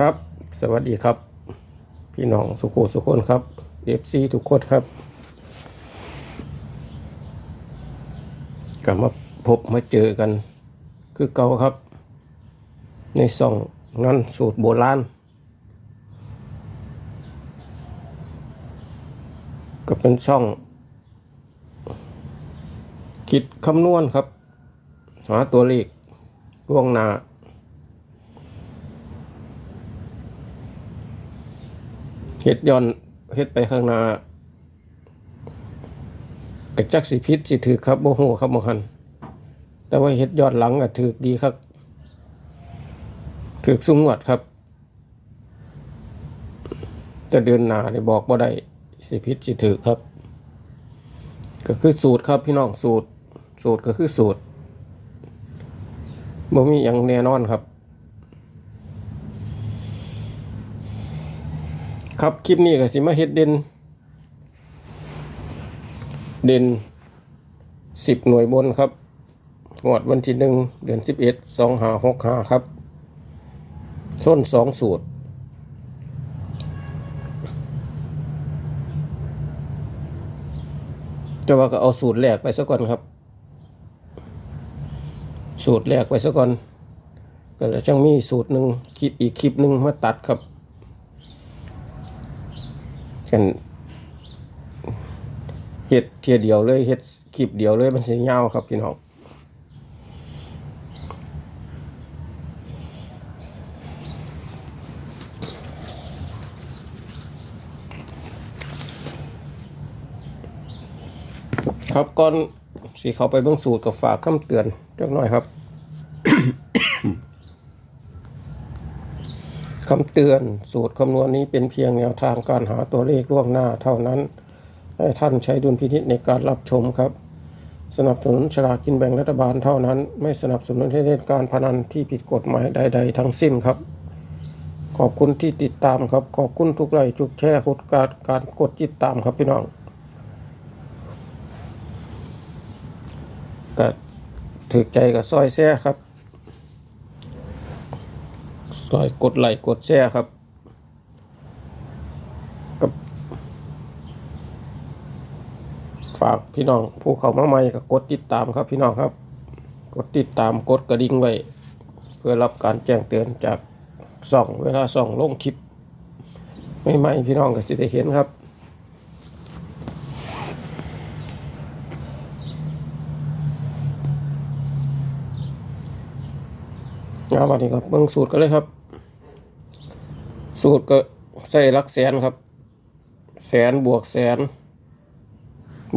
ครับ สวัสดีครับ พี่น้องสุโขสุคนครับเอฟซีทุกคนครับกลับมาพบมาเจอกัน คือเก่าครับ ในซ่องนั้นสูตรโบราณก็เป็นช่อง คิดคำนวณครับ หาตัวเลขล่วงหน้า เฮ็ดย้อนเฮ็ดไปข้างหน้ากระจักสิพิษสิถือครับโมโหครับบางคันแต่ว่าเฮ็ดย้อนหลังอะถือดีครับถือสูงวดครับ จะเดินหน้าได้บอกบ่ได้สิพิษสิถือครับ ก็คือสูตรครับพี่น้องสูตร สูตรก็คือสูตรบ่มีอย่างแน่นอนครับ ครับคลิปนี้ก็สิมาเฮ็ดเด่นเด่นสิบหน่วยบนครับงวดวันที่หนึ่งเดือนสิบเอ็ดสองหาหกหาครับส้นสองสูตรแต่ว่าก็เอาสูตรแรกไปซะก่อนครับ สูตรแรกไปซะก่อนก็แล้วจังมีสูตรหนึ่งคลิปอีกคลิปหนึ่งมาตัดครับ กันเฮ็ดเทียเดียวเลยเฮ็ดคลิปเดียวเลยมันสิยาวครับพี่น้องครับก่อนสิเขาไปเบิ่งสูตรกับฝากคำเตือนจักน่อยครับ คำเตือนสูตรคำนวณนี้เป็นเพียงแนวทางการหาตัวเลขล่วงหน้าเท่านั้น ให้ท่านใช้ดุลพินิจในการรับชมครับ สนับสนุนฉลากกินแบ่งรัฐบาลเท่านั้น ไม่สนับสนุนให้เล่นการพนันที่ผิดกฎหมายใด ๆ ทั้งสิ้นครับ ขอบคุณที่ติดตามครับ ขอบคุณทุกไลค์ทุกแชร์ทุกการการกดติดตามครับพี่น้องแต่ถือใจกับซอยแซ่ครับ อยกดไลค์กดแชร์ครับกับฝากพี่น้องผู้เข้ามาใหม่ก็กดติดตามครับพี่น้องครับ กดติดตามกดกระดิ่งไว้ เพื่อรับการแจ้งเตือนจากส่องเวลาส่องลงคลิปใหม่ๆพี่น้องก็จะได้เห็นครับเอาวันนี้ครับเบิ่งสูตรกันเลยครับ สูตรก็ใส่ลักแสนครับ แสนบวกแสน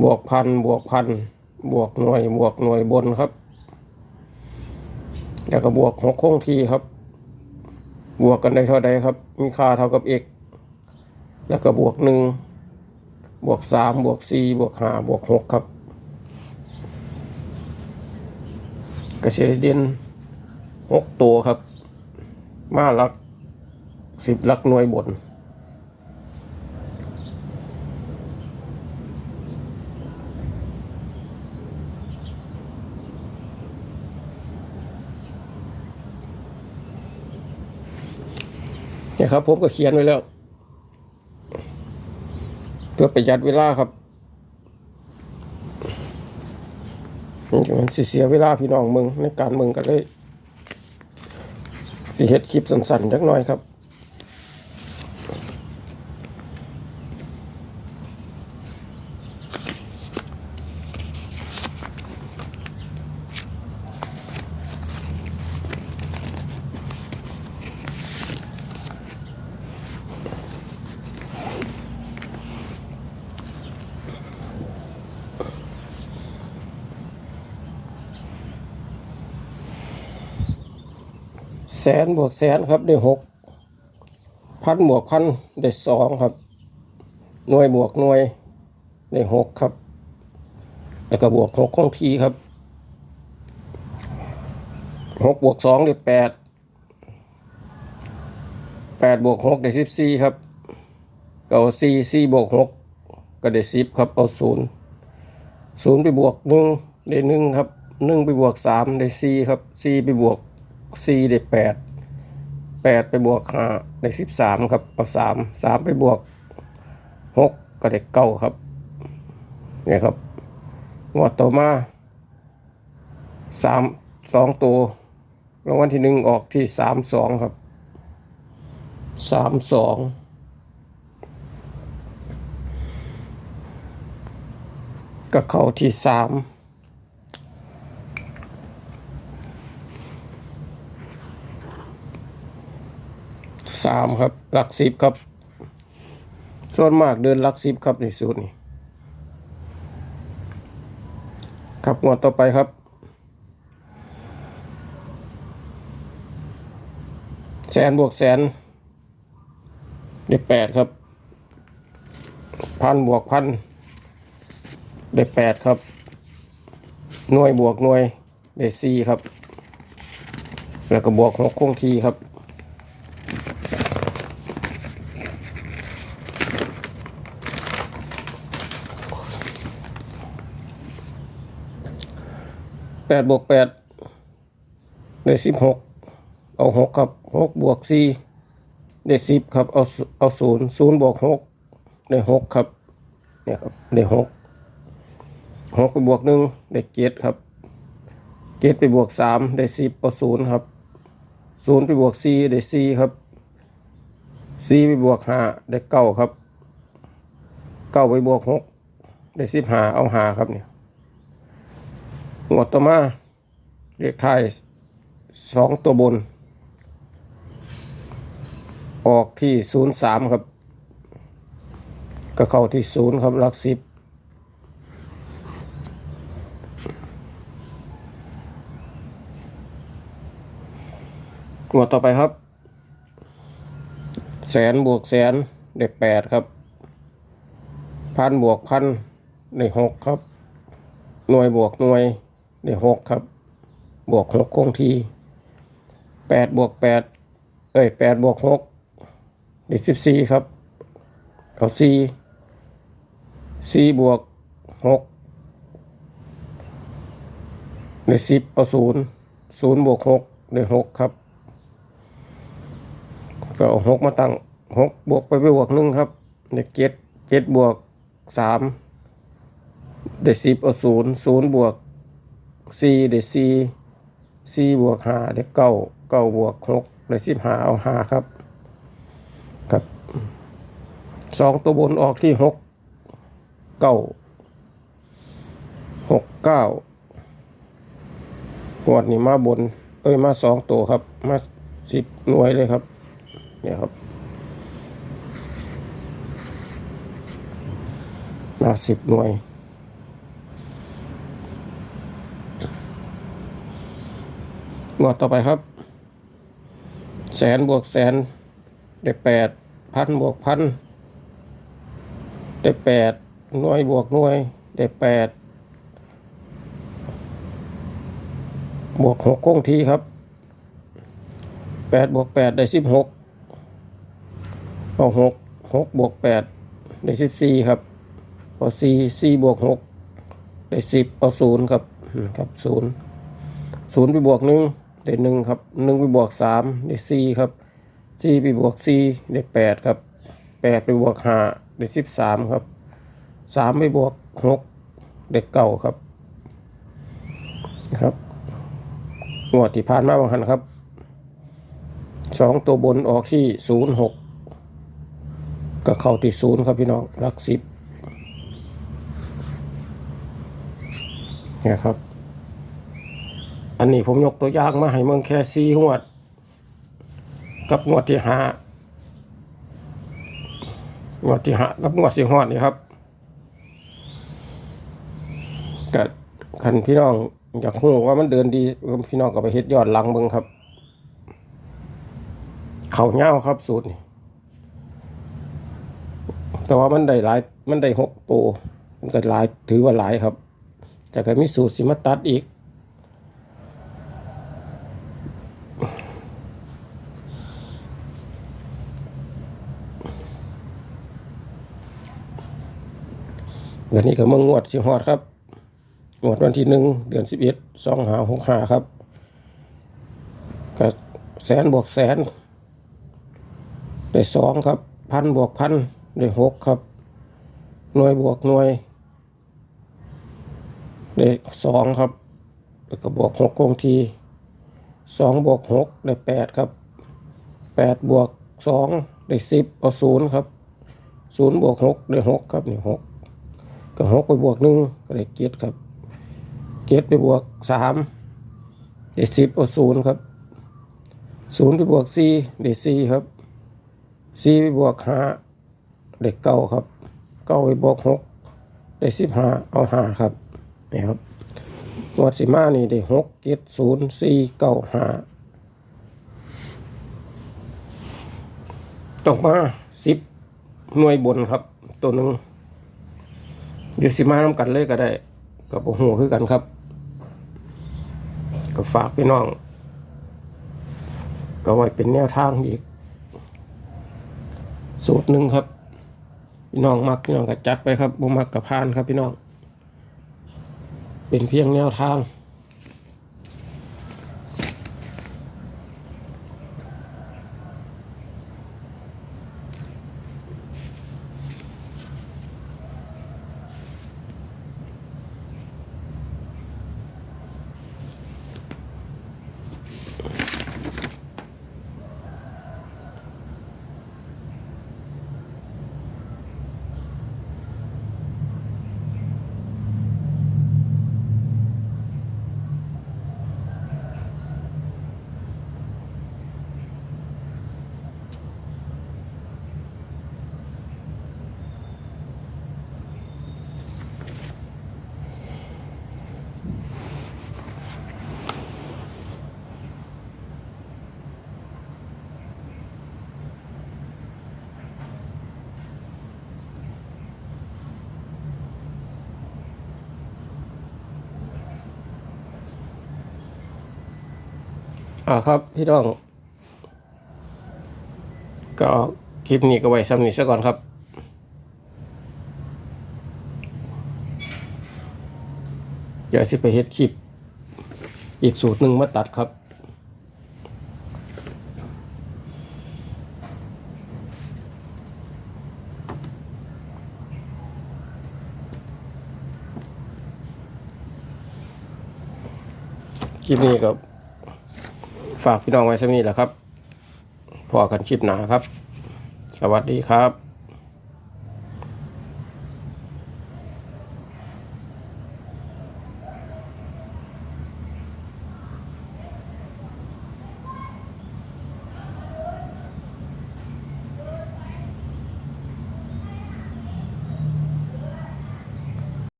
บวกพันบวกพันบวกหน่วยบวกหน่วยบนครับ แล้วก็บวกหกคงทีครับ บวกกันได้เท่าใดครับ มีค่าเท่ากับ x แล้วก็บวกหนึ่งบวกสามบวกสี่บวกห้าบวกหกครับกระเสียเด่นหกตัวครับ มาลัก สิบลักหน่วยบน เนี่ยครับผมก็เขียนไว้แล้วเพื่อประหยัดเวลาครับมันสิเสียเวลาพี่น้องมึงในการมึงกันเลยสิเฮ็ดคลิปสั้นๆจักหน่อยครับ แสนบวกแสนครับได้หกพันบวกพันได้สองครับ หน่วยบวกหน่วยได้หกครับ แล้วก็บวกหกของทีครับหกบวกสองได้แปดแปดบวกหกได้สิบสี่ครับก็เอาสี่สี่บวกหกก็ได้สิบครับเอาศูนย์ศูนย์ไปบวกหนึ่งได้หนึ่งครับหนึ่งไปบวกสามได้สี่ครับสี่ไปบวก สี่ได้แปดแปดไปบวกห้าได้สิบสามครับเอาสามสามไปบวกหกก็ได้เก้าครับเนี่ยครับงวดต่อมาสามสองตัวรางวัลที่หนึ่งออกที่สามสองครับสามสองก็เข้าที่สาม สามครับ หลักสิบครับ ส่วนมากเดินหลักสิบครับในสูตรนี้ ครับงวดต่อไปครับแสนบวกแสนได้แปดครับ พันบวกพันได้แปดครับ หน่วยบวกหน่วยได้สี่ครับ แล้วก็บวกหกคงทีครับ แปดบวกแปดได้สิบหกเอาหกครับหกบวกสี่ได้สิบครับเอาเอาศูนย์ศูนย์บวกหกได้หกครับเนี่ยครับได้หกหกไปบวกหนึ่งได้เจ็ดครับเจ็ดไปบวกสามได้สิบเอาศูนย์ครับศูนย์ไปบวกสี่ได้สี่ครับสี่ไปบวกห้าได้เก้าครับเก้าไปบวกหกได้สิบห้าเอาห้าครับเนี่ย งวดต่อมาเลขท้ายสองตัวบน ออกที่ศูนย์สามครับ ก็เข้าที่ศูนย์ครับลักสิบงวดต่อไปครับ แสนบวกแสนได้แปดครับ พันบวกพันได้หกครับ หน่วยบวกหน่วย ได้หกครับ บวกหกคงทีแปดบวกแปดเอ้ยแปดบวกหกได้สิบสี่ครับ เอาสี่สี่บวกหกได้สิบเอาศูนย์ศูนย์บวกหกได้หกครับ ก็เอาหกมาตั้งหกบวกไปไปบวกหนึ่งครับได้เจ็ดเจ็ดบวกสามได้สิบเอาศูนย์ศูนย์บวก สี่ได้สี่สี่บวกห้าได้เก้าเก้าบวกหกได้สิบห้าเอาห้าครับครับสองตัวบนออกที่หกเก้าหกเก้างวดนี้มาบน เอ้ยมาสองตัวครับ มาสิบหน่วยเลยครับ เนี่ยครับ มาสิบหน่วย งวดต่อไปครับ แสนบวกแสน ได้แปดพันบวกพันได้แปดหน่วยบวกหน่วย ได้แปดบวกหกคงทีครับแปดบวกแปดได้สิบหกเอาหกหกบวกแปดได้สิบสี่ครับเอาสี่สี่บวกหกได้สิบเอาศูนย์ครับครับศูนย์ศูนย์ไปบวกหนึ่ง ได้หนึ่งครับหนึ่งไปบวกสามได้สี่ครับสี่ไปบวกสี่ได้แปดครับแปดไปบวกห้าได้สิบสามครับสามไปบวกหกได้เก้าครับนะครับงวดที่ผ่านมาบางหันครับสองตัวบนออกที่ศูนย์หกก็เข้าที่ศูนย์ครับพี่น้องหลักสิบเนี่ยครับ อันนี้ผมยกตัวอย่างมาให้เมืองแค่ซีงวด กับงวดที่ห้างวดที่ห้ากับงวดสี่หอดนี่ครับกับคันพี่น้องอยากรู้ว่ามันเดินดีพี่น้องก็ไปเฮ็ดยอดหลังเบิ่งครับ เขาเง่าครับสูตรนี่แต่ว่ามันได้หลายมันได้หกตัวมันก็หลายถือว่าหลายครับ แต่ก็มีสูตรสิมาตัดอีก เดือนนี้ก็เมื่องวดสิฮอดครับงวดวันที่หนึ่งเดือนสิบเอ็ดสองหาหกหาครับก็แสนบวกแสน ได้สองครับ พันบวกพันได้หกครับ หน่วยบวกหน่วย ได้สองครับ แล้วก็บวกหกคงทีสองบวกหกได้แปดครับแปดบวกสองได้สิบเอาศูนย์ครับศูนย์บวกหกได้หกครับนี่หก ก็หกไปบวกหนึ่งก็ได้เกียรครับ เกียรไปบวกสามได้สิบเอาศูนย์ครับศูนย์ไปบวกสี่ได้สี่ครับสี่ไปบวกห้าได้เก้าครับเก้าไปบวกหกได้สิบห้าเอาห้าครับนี่ครับงวดสิมานี่ได้หกเจ็ดศูนย์สี่เก้าห้าตกมาสิบหน่วยบนครับ ตัวหนึ่ง อยู่สิมาน้ำกันเลยก็ได้กับโอ้โหคือกันครับก็ฝากพี่น้อง ก็ไว้เป็นแนวทางอีก สูตรหนึ่งครับ พี่น้องมักพี่น้องก็จัดไปครับบ่มักกับพานครับพี่น้อง เป็นเพียงแนวทาง อ่าครับพี่น้อง ก็คลิปนี้ก็ไว้ซ้ำนี้ซะก่อนครับเดี๋ยวสิไปเฮ็ดคลิป อีกสูตรหนึ่งมาตัดครับ คลิปนี้ก็ ฝากพี่น้องไว้สักนี้แหละครับพอกันคลิปหนาครับ สวัสดีครับ